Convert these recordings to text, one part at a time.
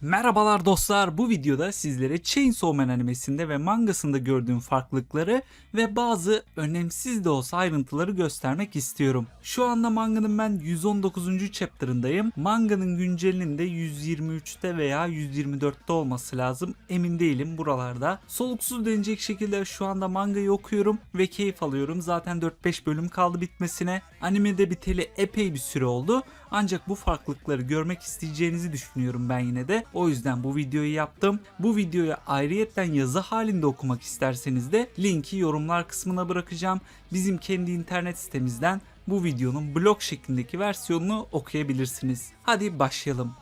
Merhabalar dostlar. Bu videoda sizlere Chainsaw Man animesinde ve mangasında gördüğüm farklılıkları ve bazı önemsiz de olsa ayrıntıları göstermek istiyorum. Şu anda manganın ben 119. chapter'ındayım. Manganın güncelinin de 123'te veya 124'te olması lazım. Emin değilim buralarda. Soluksuz denecek şekilde şu anda mangayı okuyorum ve keyif alıyorum. Zaten 4-5 bölüm kaldı bitmesine. Animede biteli epey bir süre oldu. Ancak bu farklılıkları görmek isteyeceğinizi düşünüyorum ben yine de. O yüzden bu videoyu yaptım. Bu videoyu ayrıyetten yazı halinde okumak isterseniz de linki yorumlar kısmına bırakacağım. Bizim kendi internet sitemizden bu videonun blog şeklindeki versiyonunu okuyabilirsiniz. Hadi başlayalım.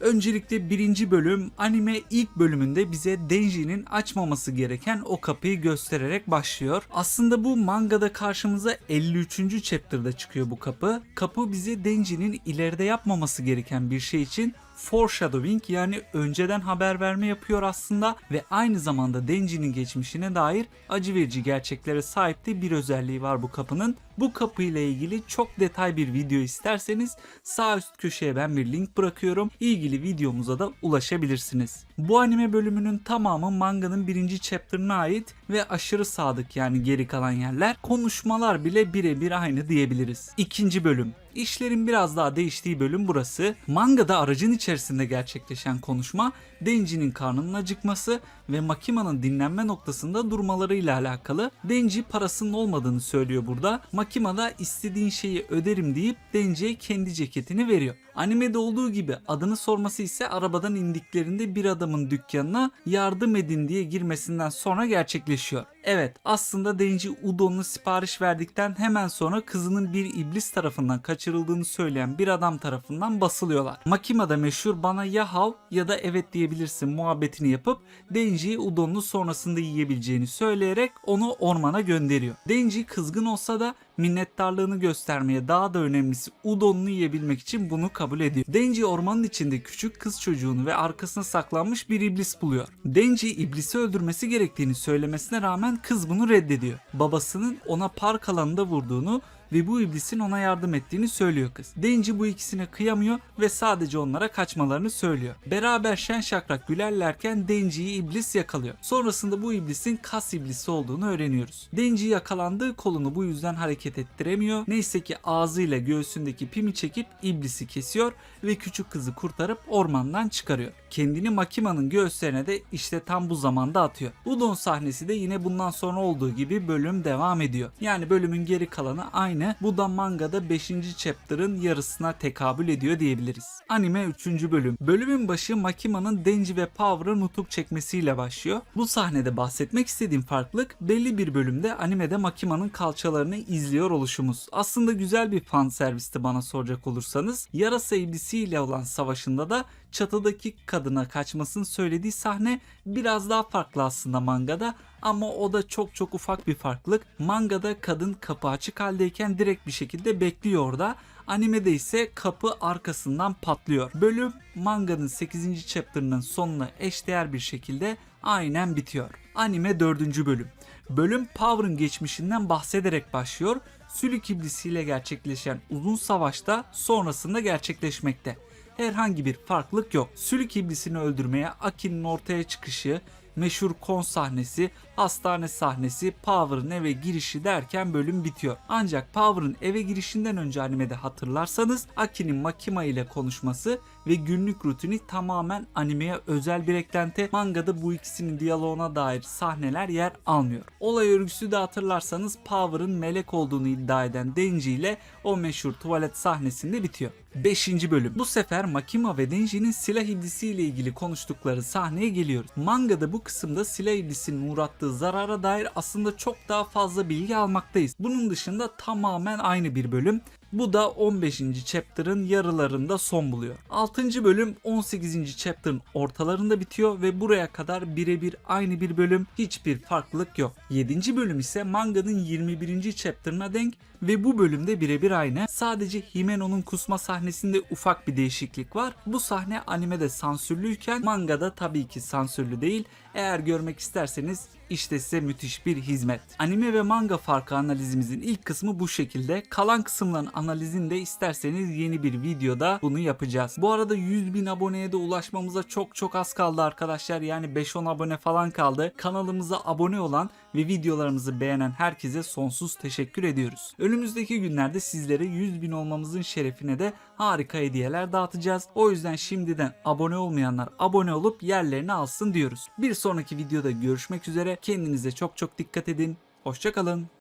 Öncelikle birinci bölüm anime ilk bölümünde bize Denji'nin açmaması gereken o kapıyı göstererek başlıyor. Aslında bu mangada karşımıza 53. chapter'da çıkıyor bu kapı. Kapı bize Denji'nin ileride yapmaması gereken bir şey için foreshadowing yani önceden haber verme yapıyor aslında ve aynı zamanda Denji'nin geçmişine dair acı verici gerçeklere sahip de bir özelliği var bu kapının. Bu kapı ile ilgili çok detay bir video isterseniz sağ üst köşeye ben bir link bırakıyorum. İlgili videomuza da ulaşabilirsiniz. Bu anime bölümünün tamamı manganın birinci chapter'ına ait ve aşırı sadık yani geri kalan yerler. Konuşmalar bile birebir aynı diyebiliriz. İkinci bölüm. İşlerin biraz daha değiştiği bölüm burası. Mangada aracın içerisinde gerçekleşen konuşma Denji'nin karnının acıkması ve Makima'nın dinlenme noktasında durmalarıyla alakalı. Denji parasının olmadığını söylüyor burada. Makima da istediğin şeyi öderim deyip Denji'ye kendi ceketini veriyor. Animede olduğu gibi adını sorması ise arabadan indiklerinde bir adamın dükkanına yardım edin diye girmesinden sonra gerçekleşiyor. Evet aslında Denji Udon'u sipariş verdikten hemen sonra kızının bir iblis tarafından kaçırıldığını söyleyen bir adam tarafından basılıyorlar. Makima da meşhur bana ya hav ya da evet diyebilirsin muhabbetini yapıp Denji'yi Udon'u sonrasında yiyebileceğini söyleyerek onu ormana gönderiyor. Denji kızgın olsa da minnettarlığını göstermeye daha da önemlisi Udon'unu yiyebilmek için bunu kabul ediyor. Denji ormanın içinde küçük kız çocuğunu ve arkasına saklanmış bir iblis buluyor. Denji iblisi öldürmesi gerektiğini söylemesine rağmen kız bunu reddediyor. Babasının ona park alanında vurduğunu ve bu iblisin ona yardım ettiğini söylüyor kız. Denji bu ikisine kıyamıyor ve sadece onlara kaçmalarını söylüyor. Beraber şen şakrak gülerlerken Denji'yi iblis yakalıyor. Sonrasında bu iblisin kas iblisi olduğunu öğreniyoruz. Denji yakalandığı kolunu bu yüzden hareket ettiremiyor. Neyse ki ağzıyla göğsündeki pimi çekip iblisi kesiyor ve küçük kızı kurtarıp ormandan çıkarıyor. Kendini Makima'nın göğüslerine de işte tam bu zamanda atıyor. Udon sahnesi de yine bundan sonra olduğu gibi bölüm devam ediyor. Yani bölümün geri kalanı aynı. Bu da mangada 5. chapter'ın yarısına tekabül ediyor diyebiliriz. Anime 3. bölüm. Bölümün başı Makima'nın Denji ve Power'ı nutuk çekmesiyle başlıyor. Bu sahnede bahsetmek istediğim farklılık belli bir bölümde animede Makima'nın kalçalarını izliyor oluşumuz. Aslında güzel bir fan servisti bana soracak olursanız. Yarasa iblisiyle olan savaşında da çatıdaki kadına kaçmasını söylediği sahne biraz daha farklı aslında mangada ama o da çok çok ufak bir farklılık. Mangada kadın kapı açık haldeyken direkt bir şekilde bekliyor orada. Animede ise kapı arkasından patlıyor. Bölüm manganın 8. chapter'ının sonuna eşdeğer bir şekilde aynen bitiyor. Anime 4. bölüm. Bölüm Power'ın geçmişinden bahsederek başlıyor. Sülük iblisiyle gerçekleşen uzun savaşta sonrasında gerçekleşmekte herhangi bir farklılık yok. Sülük iblisini öldürmeye Aki'nin ortaya çıkışı, meşhur kon sahnesi, hastane sahnesi, Power'ın eve girişi derken bölüm bitiyor. Ancak Power'ın eve girişinden önce animede hatırlarsanız Aki'nin Makima ile konuşması ve günlük rutini tamamen animeye özel bir eklenti. Mangada bu ikisinin diyaloğuna dair sahneler yer almıyor. Olay örgüsü de hatırlarsanız Power'ın melek olduğunu iddia eden Denji ile o meşhur tuvalet sahnesinde bitiyor. 5. bölüm. Bu sefer Makima ve Denji'nin silah iblisi ile ilgili konuştukları sahneye geliyoruz. Mangada bu kısımda silah iblisinin uğrattığı zarara dair aslında çok daha fazla bilgi almaktayız. Bunun dışında tamamen aynı bir bölüm. Bu da 15. chapter'ın yarılarında son buluyor. 6. bölüm 18. chapter'ın ortalarında bitiyor ve buraya kadar birebir aynı bir bölüm hiçbir farklılık yok. 7. bölüm ise manganın 21. chapter'ına denk ve bu bölümde birebir aynı. Sadece Himeno'nun kusma sahnesinde ufak bir değişiklik var. Bu sahne animede sansürlüyken mangada tabii ki sansürlü değil. Eğer görmek isterseniz işte size müthiş bir hizmet. Anime ve manga farkı analizimizin ilk kısmı bu şekilde. Kalan kısımların analizini de isterseniz yeni bir videoda bunu yapacağız. Bu arada 100 bin aboneye de ulaşmamıza çok çok az kaldı arkadaşlar. Yani 5-10 abone falan kaldı. Kanalımıza abone olan ve videolarımızı beğenen herkese sonsuz teşekkür ediyoruz. Önümüzdeki günlerde sizlere 100 bin olmamızın şerefine de harika hediyeler dağıtacağız. O yüzden şimdiden abone olmayanlar abone olup yerlerini alsın diyoruz. Bir sonraki videoda görüşmek üzere. Kendinize çok çok dikkat edin. Hoşçakalın.